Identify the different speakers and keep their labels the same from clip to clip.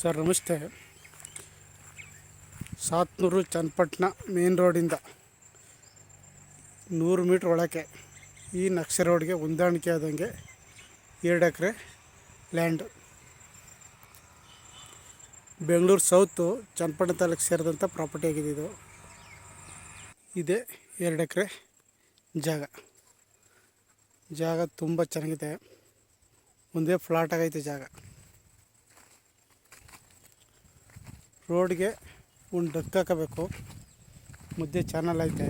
Speaker 1: Sir, ನಮಸ್ತೆ. Sathnur Channapatna main ರೋಡಿಂದ ನೂರು ಮೀಟ್ರ್ ಒಳಗೆ ಈ ನಕ್ಷೆ ರೋಡ್ಗೆ ಹೊಂದಾಣಿಕೆ ಆದಂಗೆ ಎರಡು acre land. Bengaluru south Channapatna taluk ಸೇರಿದಂಥ property ಆಗಿದೆ ಇದು. ಇದೇ ಎರಡು ಎಕರೆ ಜಾಗ. ಜಾಗ ತುಂಬ ಚೆನ್ನಾಗಿದೆ. ಮುಂದೆ ಫ್ಲಾಟ್ ಆಗೈತೆ ಜಾಗ. ರೋಡ್ಗೆ ಒಂದು ಡಕ್ ಹಾಕಬೇಕು ಮುದ್ದೆ ಚಾನಲ್ ಐತೆ.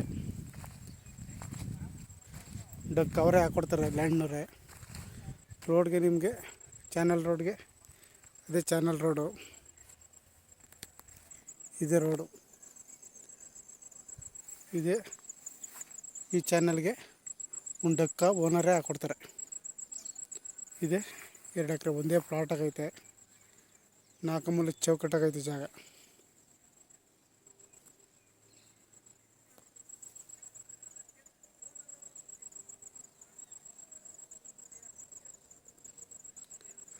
Speaker 1: ಡಕ್ ಅವರೇ ಹಾಕ್ಕೊಡ್ತಾರೆ ಲ್ಯಾಂಡ್ನವರೇ. ರೋಡ್ಗೆ ನಿಮಗೆ ಚಾನಲ್ ರೋಡ್ಗೆ, ಅದೇ ಚಾನಲ್ ರೋಡು. ಇದೇ ರೋಡು. ಇದೆ ಈ ಚಾನಲ್ಗೆ ಒಂದು ಡಕ್ಕ ಓನರೇ ಹಾಕ್ಕೊಡ್ತಾರೆ ಇದೆ ಎರಡು ಎಕರೆ ಒಂದೇ ಪ್ಲಾಟ್ ಆಗೈತೆ. ನಾಲ್ಕು ಮೂಲೆ ಚೌಕಟ್ಟಾಗೈತೆ ಜಾಗ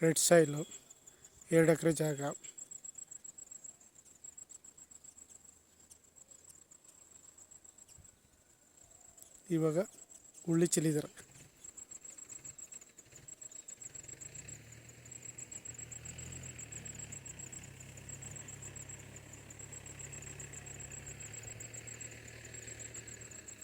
Speaker 1: ರೆಡ್ ಸಾಯಿಲು ಎರಡು ಎಕರೆ ಜಾಗ ಇವಾಗ ಉಳ್ಳಿ ಚೆಲ್ಲಿದ್ದಾರೆ